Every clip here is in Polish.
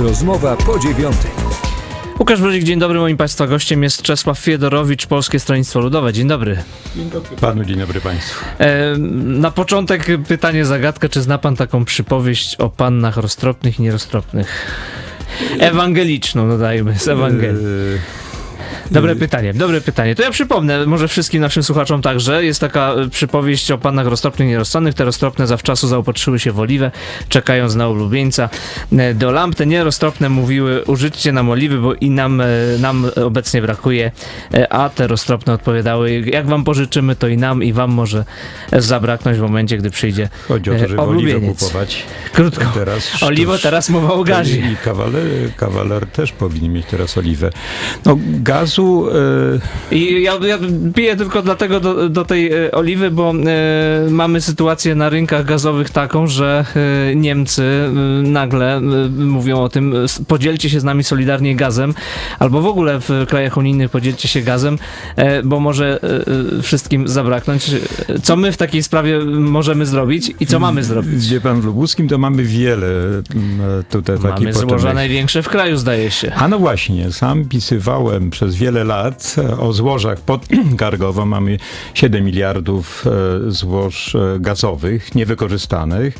Rozmowa po dziewiątej. Łukasz Brodzik, dzień dobry. Moim Państwa gościem jest Czesław Fiedorowicz, Polskie Stronnictwo Ludowe. Dzień dobry. Dzień dobry panu, dzień dobry państwu. E, na początek pytanie, zagadka. Czy zna pan taką przypowieść o pannach roztropnych i nieroztropnych? Ewangeliczną, dodajmy, z Ewangelii. Dobre pytanie, dobre pytanie. To ja przypomnę, może wszystkim naszym słuchaczom także, jest taka e, przypowieść o pannach roztropnych i nieroztropnych. Te roztropne zawczasu zaopatrzyły się w oliwę, czekając na ulubieńca. E, Do lamp te nieroztropne mówiły, użyćcie nam oliwy, bo i nam, e, nam obecnie brakuje. A te roztropne odpowiadały, jak wam pożyczymy, to i nam, i wam może zabraknąć w momencie, gdy przyjdzie Chodzi o to, żeby oliwę kupować. Krótko. Teraz Oliwo, teraz mowa o gazie. I kawaler, kawaler też powinien mieć teraz oliwę. No E, I ja, ja piję tylko dlatego do, do tej e, oliwy, bo e, mamy sytuację na rynkach gazowych taką, że Niemcy nagle mówią o tym, podzielcie się z nami solidarnie gazem, albo w ogóle w krajach unijnych podzielcie się gazem, bo może wszystkim zabraknąć. Co my w takiej sprawie możemy zrobić i co mamy zrobić? Gdzie pan w Lubuskim, to mamy wiele m, tutaj takich Mamy złoża największe w kraju, zdaje się. A no właśnie, sam pisywałem przez wiele lat e, o złożach pod Gargowo. Mamy 7 miliardów e, złóż e, gazowych, niewykorzystanych,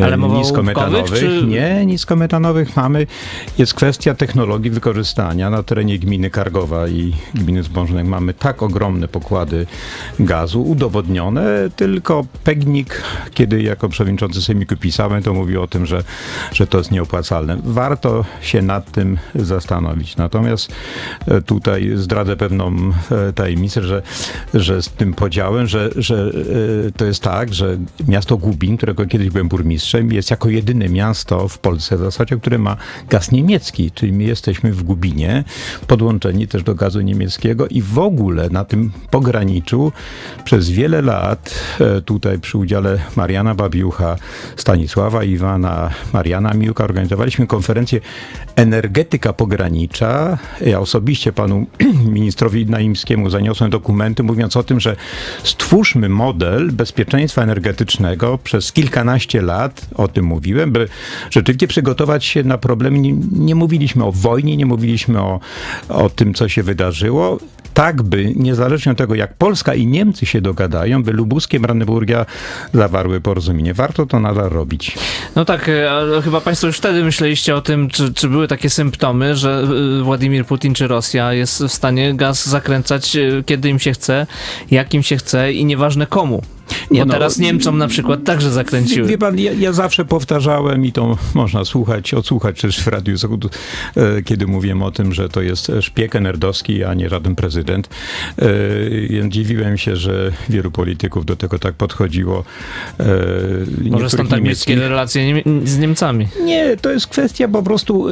e, Ale niskometanowych. czy- Nie, niskometanowych mamy. Jest kwestia technologii wykorzystania. Na terenie gminy Kargowa i gminy Zbążnek mamy tak ogromne pokłady gazu, udowodnione, tylko Pegnik, kiedy jako przewodniczący Sejmiku pisałem, to mówił o tym, że, że to jest nieopłacalne. Warto się nad tym zastanowić. Natomiast e, tutaj zdradzę pewną e, tajemnicę, że, że z tym podziałem, że, że e, to jest tak, że miasto Gubin, którego kiedyś byłem burmistrzem, jest jako jedyne miasto w Polsce w zasadzie, które ma gaz niemiecki, czyli my jesteśmy w Gubinie, podłączeni też do gazu niemieckiego i w ogóle na tym pograniczu przez wiele lat e, tutaj przy udziale Mariana Babiucha, Stanisława Iwana, Mariana Miłka organizowaliśmy konferencję Energetyka Pogranicza. Ja osobiście panu ministrowi Naimskiemu zaniosłem dokumenty mówiąc o tym, że stwórzmy model bezpieczeństwa energetycznego przez kilkanaście lat, o tym mówiłem, by rzeczywiście przygotować się na problemy. Nie, nie mówiliśmy o wojnie, nie mówiliśmy o, o tym, co się wydarzyło. Tak, by niezależnie od tego, jak Polska i Niemcy się dogadają, by lubuskie Brandenburgia zawarły porozumienie. Warto to nadal robić. No tak, ale chyba Państwo już wtedy myśleliście o tym, czy, czy były takie symptomy, że e, Władimir Putin czy Rosja jest w stanie gaz zakręcać e, kiedy im się chce, jak im się chce i nieważne komu. Nie, no, teraz Niemcom na przykład także Wie, zakręciły. wie pan, ja, ja zawsze powtarzałem i to można słuchać, odsłuchać też w Radiu Zachód, e, kiedy mówiłem o tym, że to jest szpieg nerdowski, a nie żaden prezydent. E, dziwiłem się, że wielu polityków do tego tak podchodziło. E, Może stąd tak bliskie relacje z Niemcami. nie, to jest kwestia po prostu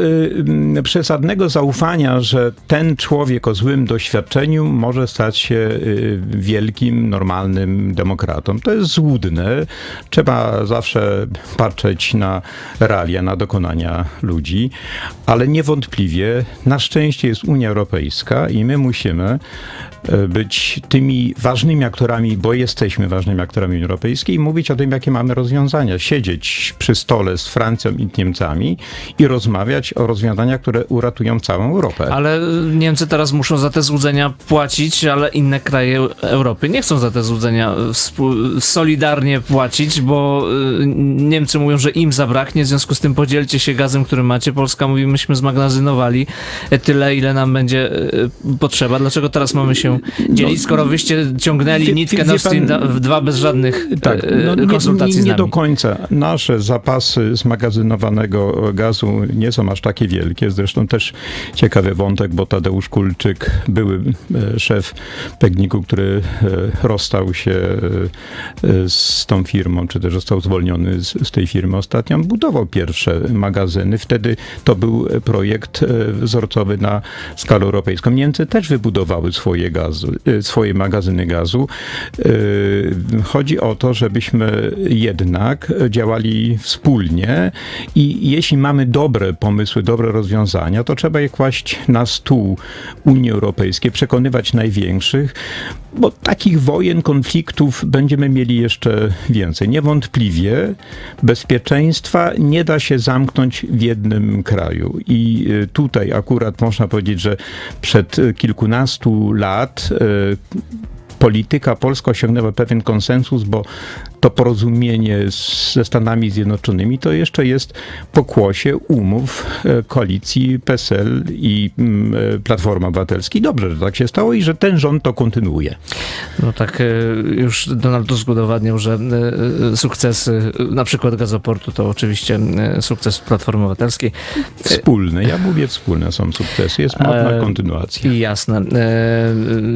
przesadnego zaufania, że ten człowiek o złym doświadczeniu może stać się wielkim, normalnym demokratą. To jest złudne. Trzeba zawsze patrzeć na realia, na dokonania ludzi, ale niewątpliwie na szczęście jest Unia Europejska i my musimy y, być tymi ważnymi aktorami, bo jesteśmy ważnymi aktorami Unii Europejskiej i mówić o tym, jakie mamy rozwiązania. Siedzieć przy stole z Francją i Niemcami i rozmawiać o rozwiązaniach, które uratują całą Europę. Ale Niemcy teraz muszą za te złudzenia płacić, ale inne kraje Europy nie chcą za te złudzenia solidarnie płacić, bo y, Niemcy mówią, że im zabraknie, w związku z tym podzielcie się gazem, który macie. Polska mówi, myśmy zmagazynowali tyle, ile nam będzie y, potrzeba. Dlaczego teraz mamy się dzielić, skoro wyście ciągnęli Wie- nitkę wie- Nord Stream pan- 2 bez żadnych Tak, y, no nie, konsultacji nie, nie nami? do końca. Nasze zapasy zmagazynowanego gazu nie są aż takie wielkie. Zresztą też ciekawy wątek, bo Tadeusz Kulczyk, były szef Pegniku, który rozstał się z tą firmą, czy też został zwolniony z, z tej firmy ostatnio, on budował pierwsze magazyny. Wtedy to był projekt e, wzorcowy na skalę europejską. Niemcy też wybudowały swoje, gazu, e, swoje magazyny gazu. Chodzi o to, żebyśmy jednak działali wspólnie i jeśli mamy dobre pomysły, dobre rozwiązania, to trzeba je kłaść na stół Unii Europejskiej, przekonywać największych, bo takich wojen, konfliktów będziemy mieli jeszcze więcej. Niewątpliwie bezpieczeństwa nie da się zamknąć w jednym kraju. I y, tutaj akurat można powiedzieć, że przed kilkunastu lat y, polityka polska osiągnęła pewien konsensus, bo to porozumienie ze Stanami Zjednoczonymi to jeszcze jest pokłosie umów e, koalicji PSL i mm, e, Platforma Obywatelskiej. Dobrze, że tak się stało i że ten rząd to kontynuuje. No tak, e, już Donald Tusk udowadniał, że sukcesy, na przykład gazoportu, to oczywiście sukces Platformy Obywatelskiej. Wspólne, ja mówię wspólne są sukcesy, jest mowa na kontynuację. I jasne.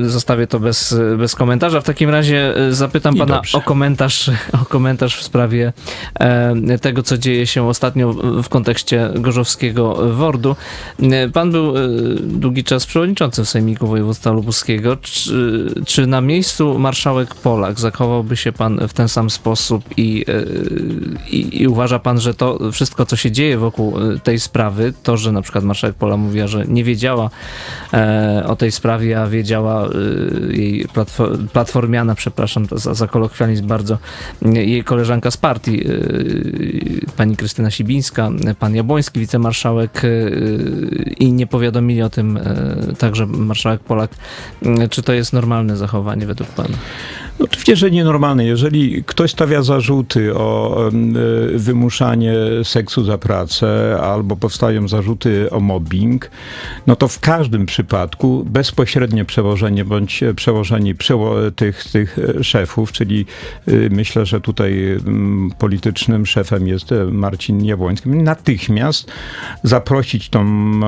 Zostawię to bez, bez komentarza. W takim razie e, zapytam I pana dobrze. o komentarz, o komentarz w sprawie e, tego, co dzieje się ostatnio w kontekście gorzowskiego WORD-u. E, Pan był długi czas przewodniczącym Sejmiku Województwa Lubuskiego. Czy, czy na miejscu marszałek Polak zachowałby się pan w ten sam sposób i, i, i uważa pan, że to wszystko, co się dzieje wokół tej sprawy, to, że na przykład marszałek Pola mówiła, że nie wiedziała o tej sprawie, a wiedziała jej platfo- platformiana, przepraszam za, za kolokwializm bardzo, jej koleżanka z partii, e, pani Krystyna Sibińska, pan Jabłoński, wicemarszałek e, i nie powiadomili o tym e, także marszałek Polak. Czy to jest normalne zachowanie według pana? Oczywiście, że nienormalne. Jeżeli ktoś stawia zarzuty o wymuszanie seksu za pracę albo powstają zarzuty o mobbing, no to w każdym przypadku bezpośrednie przełożenie bądź przełożenie przeło tych, tych e, szefów, czyli y, myślę, że tutaj mm, politycznym szefem jest e, Marcin Jabłoński, natychmiast zaprosić tą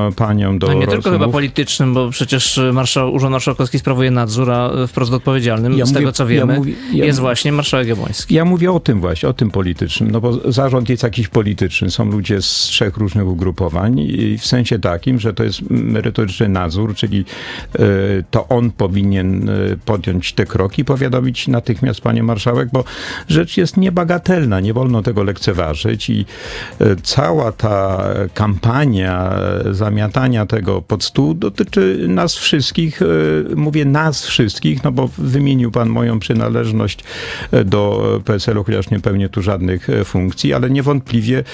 e, panią do No nie tylko rozmów. chyba politycznym, bo przecież marszał, Urząd Marszałkowski sprawuje nadzór, a wprost odpowiedzialnym, Ja z mówię- tego co ja wiemy, mówię- ja- jest właśnie marszałek Jabłoński. Ja mówię o tym właśnie, o tym politycznym, no bo zarząd jest jakiś polityczny. Są ludzie z trzech różnych ugrupowań i w sensie takim, że to jest merytoryczny nadzór, czyli e, to on powinien e, podjąć te kroki, powiadomić natychmiast panie marszałek, bo rzecz jest niebagatelna, nie wolno tego lekceważyć i e, cała ta kampania e, zamiatania tego pod stół dotyczy nas wszystkich, e, mówię nas wszystkich, no bo wymienił pan moją przynależność do PSL-u, chociaż nie pełnię tu żadnych funkcji, ale niewątpliwie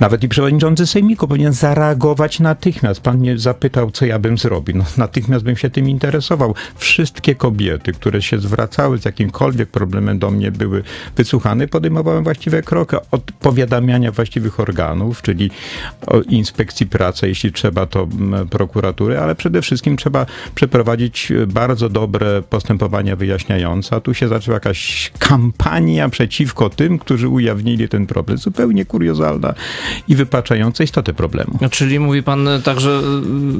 nawet i przewodniczący Sejmiku powinien zareagować natychmiast. Pan mnie zapytał, co ja bym zrobił. No, natychmiast bym się tym interesował. Wszystkie kobiety, które się zwracały z jakimkolwiek problemem do mnie, były wysłuchane. Podejmowałem właściwe kroki od powiadamiania właściwych organów, czyli inspekcji pracy, jeśli trzeba, to mm, prokuratury, ale przede wszystkim trzeba przeprowadzić e, bardzo dobre postępowania wyjaśniające. Tu się zaczęła jakaś kampania przeciwko tym, którzy ujawnili ten problem. Zupełnie kuriozalna i wypaczająca istotę problemu. Czyli mówi pan także,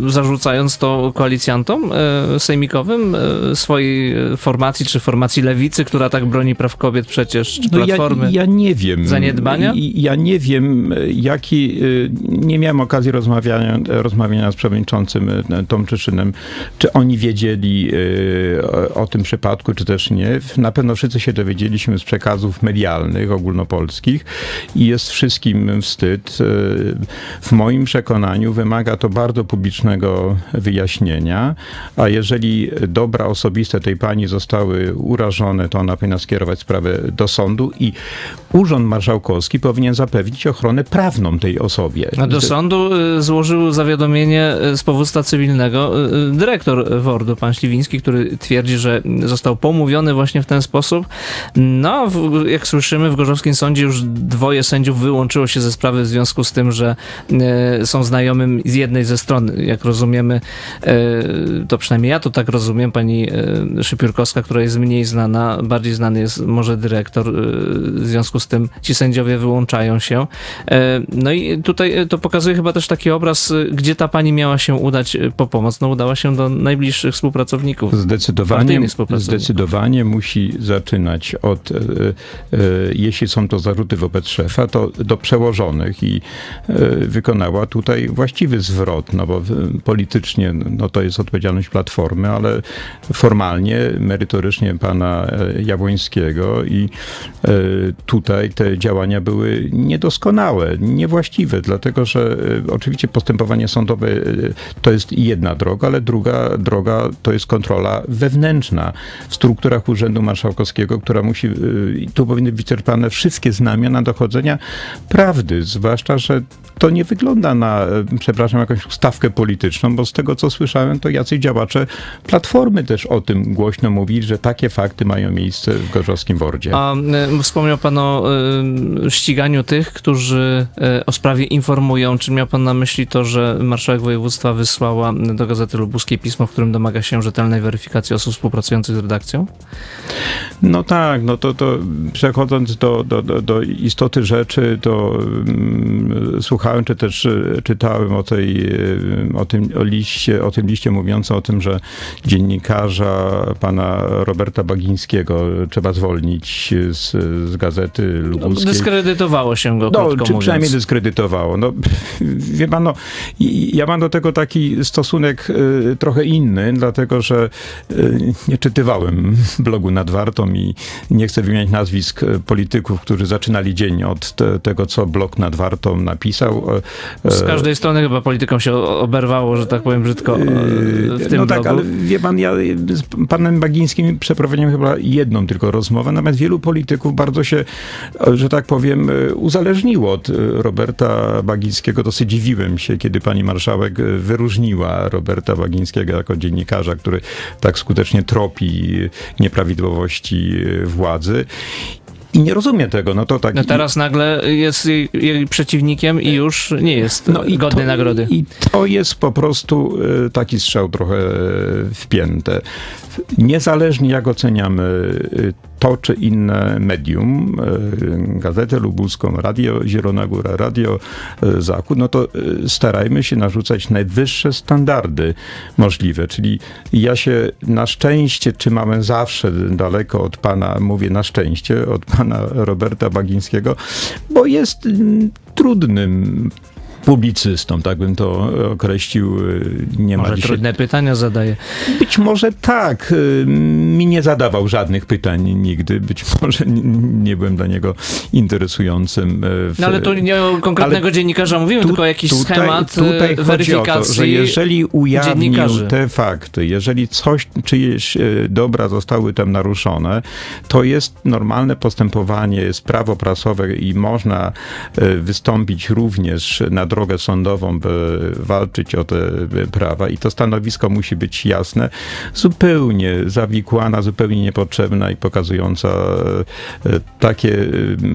y, zarzucając to koalicjantom e, sejmikowym e, swojej e, formacji, czy formacji lewicy, która tak broni praw kobiet przecież, czy No ja, platformy. ja nie wiem. Zaniedbania? Ja nie wiem, jaki. y, Nie miałem okazji rozmawiania, rozmawiania z przewodniczącym y, Tomczyszynem, czy oni wiedzieli y, o, tym przypadku, czy też nie. Na pewno wszyscy się dowiedzieliśmy z przekazów medialnych, ogólnopolskich i jest wszystkim wstyd. W moim przekonaniu wymaga to bardzo publicznego wyjaśnienia, a jeżeli dobra osobiste tej pani zostały urażone, to ona powinna skierować sprawę do sądu i Urząd Marszałkowski powinien zapewnić ochronę prawną tej osobie. A do sądu y, złożył zawiadomienie y, z powództwa cywilnego y, dyrektor WORD-u, pan Śliwiński, który twierdzi, że został pomówiony właśnie w ten sposób. No, jak słyszymy, w Gorzowskim Sądzie już dwoje sędziów wyłączyło się ze sprawy w związku z tym, że są znajomym z jednej ze stron. Jak rozumiemy, to przynajmniej ja to tak rozumiem, pani y, Szypiórkowska, która jest mniej znana, bardziej znany jest może dyrektor, y, w związku z tym ci sędziowie wyłączają się. E, No i tutaj e, to pokazuje chyba też taki obraz, e, gdzie ta pani miała się udać e, po pomoc. No udała się do najbliższych współpracowników. Zdecydowanie, współpracowników. zdecydowanie musi zaczynać od, jeśli są to zarzuty wobec szefa, to do przełożonych i wykonała tutaj właściwy zwrot, no bo politycznie no to jest odpowiedzialność Platformy, ale formalnie merytorycznie pana e, Jabłońskiego i e, tutaj te działania były niedoskonałe, niewłaściwe, dlatego że e, oczywiście postępowanie sądowe to jest jedna droga, ale druga droga to jest kontrola wewnętrzna w strukturach Urzędu Marszałkowskiego, która musi, tu powinny być wyczerpane wszystkie znamiona dochodzenia prawdy, zwłaszcza, że to nie wygląda na, przepraszam, jakąś ustawkę polityczną, bo z tego co słyszałem, to jacyś działacze Platformy też o tym głośno mówili, że takie fakty mają miejsce w Gorzowskim Wordzie. A wspomniał pan o y, ściganiu tych, którzy y, o sprawie informują. Czy miał pan na myśli to, że marszałek województwa wysłała do Gazety Lubuskiej pismo, w którym domaga się rzetelnej weryfikacji osób współpracujących z redakcją? No tak, no to, to przechodząc do, do, do, do istoty rzeczy, to mm, słuchałem, czy też y, czytałem o tej, y, o tym o liście, o tym liście mówiącym o tym, że dziennikarza pana Roberta Bagińskiego trzeba zwolnić z, z gazety No, lubuskiej. dyskredytowało się go, No, czy mówiąc. przynajmniej dyskredytowało. No, wie pan, no, ja mam do tego taki stosunek y, trochę inny, dlatego że y, nie czytywałem blogu nad Wartą i nie chcę wymieniać nazwisk y, polityków, którzy zaczynali dzień od te, tego, co blog nad Wartą napisał. E, Z każdej strony chyba polityką się oberwało, że tak powiem brzydko, w tym no tak, blogu. ale wie pan, ja z panem Bagińskim przeprowadziłem chyba jedną tylko rozmowę, natomiast wielu polityków bardzo się, że tak powiem, uzależniło od Roberta Bagińskiego. Dosyć dziwiłem się, kiedy pani marszałek wyróżniła Roberta Bagińskiego jako dziennikarza, który tak skutecznie tropi nieprawidłowości władzy. I nie rozumiem tego, no to tak... No teraz nagle jest jej, jej przeciwnikiem i już nie jest No i godny to, nagrody. I to jest po prostu e, taki strzał trochę e, wpięte. Niezależnie jak oceniamy e, to czy inne medium, e, Gazetę Lubuską, Radio Zielona Góra, Radio e, Zachód, no to e, starajmy się narzucać najwyższe standardy możliwe. Czyli ja się na szczęście trzymałem zawsze daleko od pana, mówię na szczęście, od pana Roberta Bagińskiego, bo jest mm, trudnym publicystą, tak bym to określił. Nie ma Może dzisiaj... trudne pytania zadaje. Być może tak. y, Mi nie zadawał żadnych pytań nigdy. Być może nie byłem dla niego interesującym. y, W... No ale tu nie o konkretnego dziennikarza mówimy, Tu- tylko jakiś tutaj, schemat tutaj weryfikacji. to, że jeżeli ujawnił te fakty, jeżeli coś, czyjeś dobra zostały tam naruszone, to jest normalne postępowanie, jest prawo prasowe i można wystąpić również na drogę sądową, by walczyć o te e, prawa i to stanowisko musi być jasne, zupełnie zawikłana, zupełnie niepotrzebna i pokazująca e, takie e,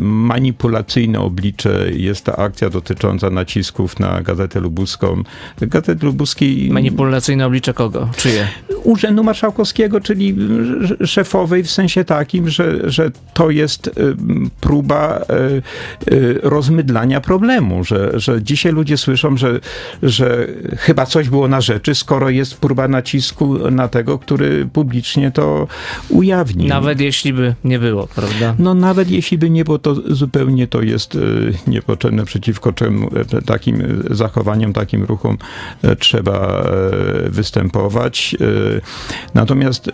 manipulacyjne oblicze jest ta akcja dotycząca nacisków na Gazetę Lubuską. Gazety Lubuskiej Manipulacyjne oblicze kogo? Czyje? Urzędu Marszałkowskiego, czyli sz- szefowej w sensie takim, że, że to jest próba rozmydlania problemu, że, że dzisiaj ludzie słyszą, że, że chyba coś było na rzeczy, skoro jest próba nacisku na tego, który publicznie to ujawnił. Nawet jeśli by nie było, prawda? No nawet jeśli by nie było, to zupełnie to jest e, niepotrzebne, przeciwko czemu e, takim e, zachowaniom, takim ruchom trzeba występować. Natomiast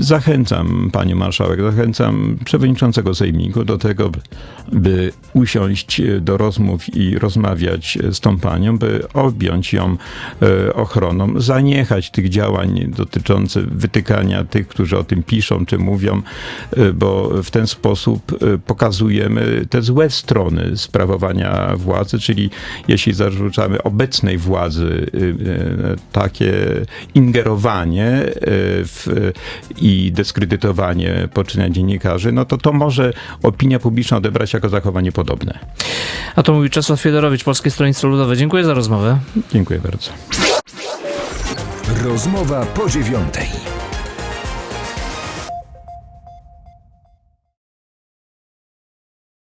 zachęcam panią marszałek, zachęcam przewodniczącego sejmiku do tego, by- usiąść do rozmów i rozmawiać z tą panią, by objąć ją e, ochroną, zaniechać tych działań dotyczących wytykania tych, którzy o tym piszą czy mówią, e, bo w ten sposób e, pokazujemy te złe strony sprawowania władzy, czyli jeśli zarzucamy obecnej władzy e, e, takie ingerowanie e, w, i dyskredytowanie poczynań dziennikarzy, no to to może opinia publiczna odebrać jako zachowanie podobne. A to mówi Czesław Fiedorowicz, Polskie Stronnictwo Ludowe. Dziękuję za rozmowę. Dziękuję bardzo. Rozmowa po dziewiątej.